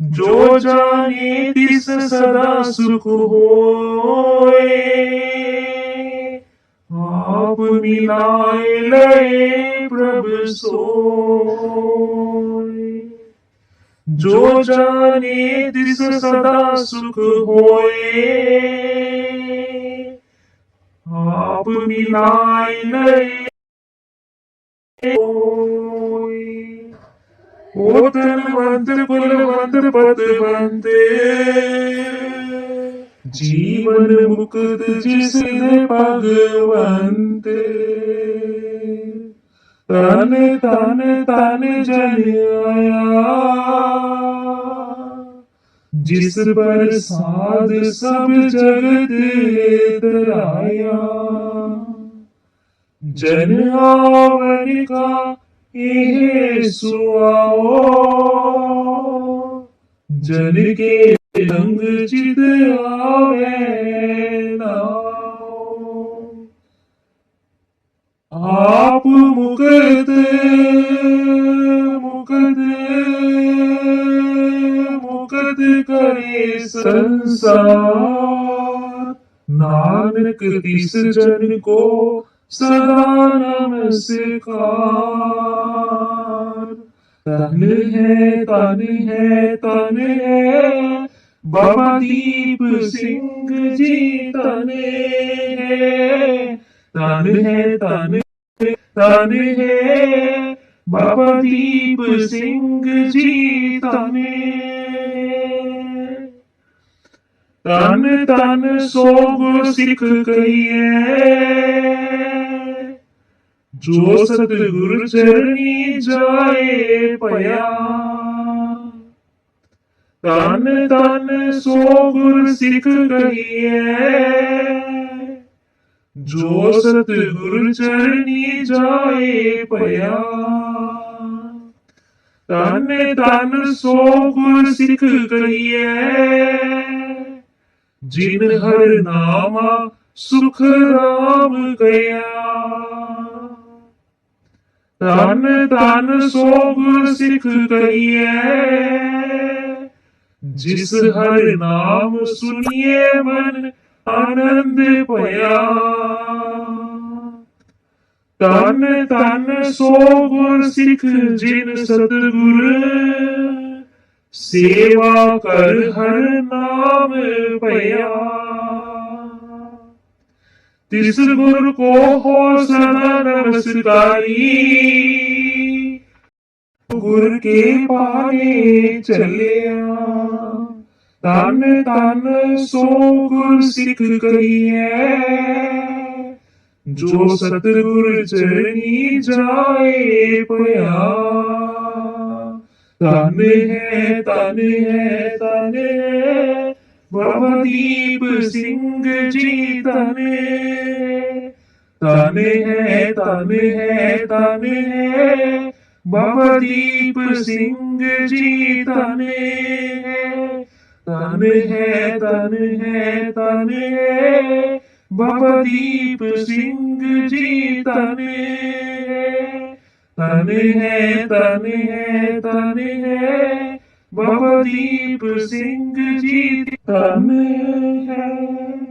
जो जाने तिस सदा सुख होए, आप मिलाए लय प्रभ सोए। जो जाने तिस सदा सुख होए, आप मिलाए लय போற்றல் வந்து புலர் வந்து பத்து வந்து ஜீவன் முக்குது ஜிசிதை பகு வந்து ताने ताने ताने जलिया जिस पर साध सब जगत तराया जन आवनिका आओ जन के रंग चित आवे आप मुकद मुकद मुकद करे संसार। नानक तीस जन को सदा नमस्कार तन है तन है तन है। बाबा दीप सिंह जी, तन है। तन है, तन तन है। बाबा दीप सिंह जी, तन तन तन, सोग सिख गई है ਜੋ ਸਤਿਗੁਰ ਚਰਨੀ ਜਾਏ ਪਿਆ ਤਨ ਤਨ ਸੋ ਗੁਰ ਸਿੱਖ ਕਹੀਏ ਜੋ ਸਤਿਗੁਰ ਚਰਨੀ ਜਾਏ ਪਿਆ ਤਨ ਤਨ ਸੋ ਗੁਰ ਸਿੱਖ ਕਹੀਏ ਜਿਨ ਹਰ ਨਾਮਾ ਸੁਖ ਰਾਮ ਗਿਆ ਤਨ ਤਨ ਸੋ ਗੁਰ ਸਿੱਖ ਕਹੀਏ ਜਿਸ ਹਰ ਨਾਮ ਸੁਣੀਏ ਮਨ, ਆਨੰਦ ਭਇਆ। ਤਨ ਤਨ ਸੋ ਗੁਰ ਸਿੱਖ ਜਿਨ ਸਤਿਗੁਰ, ਸੇਵਾ ਕਰ ਹਰ ਨਾਮ ਭਇਆ। तिस गुरु को हो सदा नमस्कारी गुर के पाने चले तन तन सो गुरु सिख करी है जो सतगुरु चरणी जाए पया। तन है तन है तन है। भवदीप सिंह जी तने तने है तने है तने है। भवदीप सिंह जी तने तने है तने है तने है। भवदीप सिंह जी तने तने है तने है तने है। बाबा दीप सिंह जी हमें है।